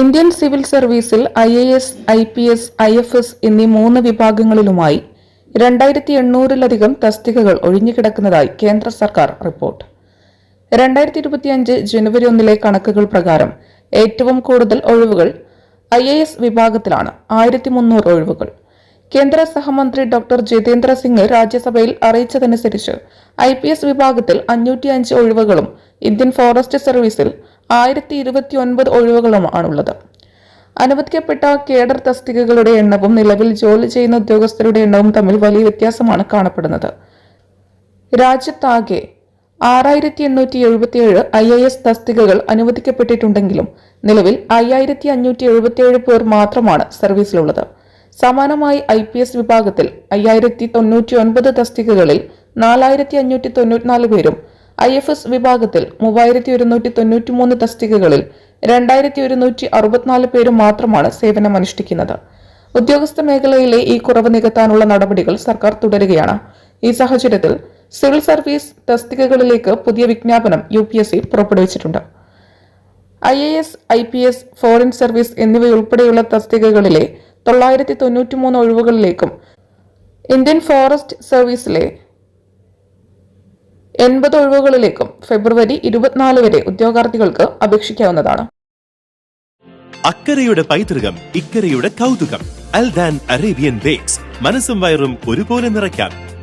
Indian civil സർവീസിൽ I A S I P S I F S എന്നീ മൂന്ന് വിഭാഗങ്ങളിലുമായി രണ്ടായിരത്തി എണ്ണൂറിലധികം തസ്തികകൾ ഒഴിഞ്ഞുകിടക്കുന്നതായി കേന്ദ്ര സർക്കാർ റിപ്പോർട്ട്. രണ്ടായിരത്തി ഇരുപത്തിയഞ്ച് ജനുവരി ഒന്നിലെ കണക്കുകൾ പ്രകാരം ഏറ്റവും കൂടുതൽ ഒഴിവുകൾ ഐ എ എസ് വിഭാഗത്തിലാണ്. ആയിരത്തി മുന്നൂറ് ഒഴിവുകൾ. കേന്ദ്ര സഹമന്ത്രി ഡോക്ടർ ജിതേന്ദ്ര സിംഗ് രാജ്യസഭയിൽ അറിയിച്ചതനുസരിച്ച് ഐ പി എസ് വിഭാഗത്തിൽ അഞ്ഞൂറ്റിയഞ്ച് ഒഴിവുകളും ഇന്ത്യൻ ഫോറസ്റ്റ് സർവീസിൽ ആയിരത്തി ഇരുപത്തി ഒൻപത് ഒഴിവുകളുമാണുള്ളത് അനുവദിക്കപ്പെട്ട കേഡർ തസ്തികകളുടെ എണ്ണവും നിലവിൽ ജോലി ചെയ്യുന്ന ഉദ്യോഗസ്ഥരുടെ എണ്ണവും തമ്മിൽ വലിയ വ്യത്യാസമാണ് കാണപ്പെടുന്നത്. രാജ്യത്താകെ ആറായിരത്തി എണ്ണൂറ്റി എഴുപത്തിയേഴ് ഐ എ എസ് തസ്തികകൾ അനുവദിക്കപ്പെട്ടിട്ടുണ്ടെങ്കിലും നിലവിൽ അയ്യായിരത്തി അഞ്ഞൂറ്റി എഴുപത്തിയേഴ് പേർ മാത്രമാണ് സർവീസിലുള്ളത്. സമാനമായി ഐ പി എസ് വിഭാഗത്തിൽ അയ്യായിരത്തി തൊണ്ണൂറ്റി ഒൻപത് തസ്തികകളിൽ നാലായിരത്തി അഞ്ഞൂറ്റി തൊണ്ണൂറ്റിനാല് പേരും ഐ എഫ് എസ് വിഭാഗത്തിൽ മൂവായിരത്തി ഒരുന്നൂറ്റി തൊണ്ണൂറ്റി മൂന്ന് തസ്തികകളിൽ രണ്ടായിരത്തി ഒരുന്നൂറ്റി അറുപത്തിനാല് പേരും മാത്രമാണ് സേവനമനുഷ്ഠിക്കുന്നത്. ഉദ്യോഗസ്ഥ മേഖലയിലെ ഈ കുറവ് നികത്താനുള്ള നടപടികൾ സർക്കാർ തുടരുകയാണ്. ഈ സാഹചര്യത്തിൽ സിവിൽ സർവീസ് തസ്തികകളിലേക്ക് പുതിയ വിജ്ഞാപനം യു പി എസ് സി പുറപ്പെടുവിച്ചിട്ടുണ്ട്. I A S I P S foreign service എന്നിവയുൾപ്പെടെയുള്ള തസ്തികകളിലെ തൊള്ളായിരത്തി തൊണ്ണൂറ്റി മൂന്ന് ഒഴിവുകളിലേക്കും ഇന്ത്യൻ ഫോറസ്റ്റ് സർവീസിലെ എൺപത് ഒഴിവുകളിലേക്കും ഫെബ്രുവരി ഇരുപത്തിനാല് വരെ ഉദ്യോഗാർത്ഥികൾക്ക് അപേക്ഷിക്കാവുന്നതാണ്. അക്കരയുടെ പൈതൃകം ഇക്കരയുടെ കൗതുകം. അൽദാൻ അറേബ്യൻ ബേക്സ് മനസ്സും വയറും ഒരുപോലെ നിറയ്ക്കാം.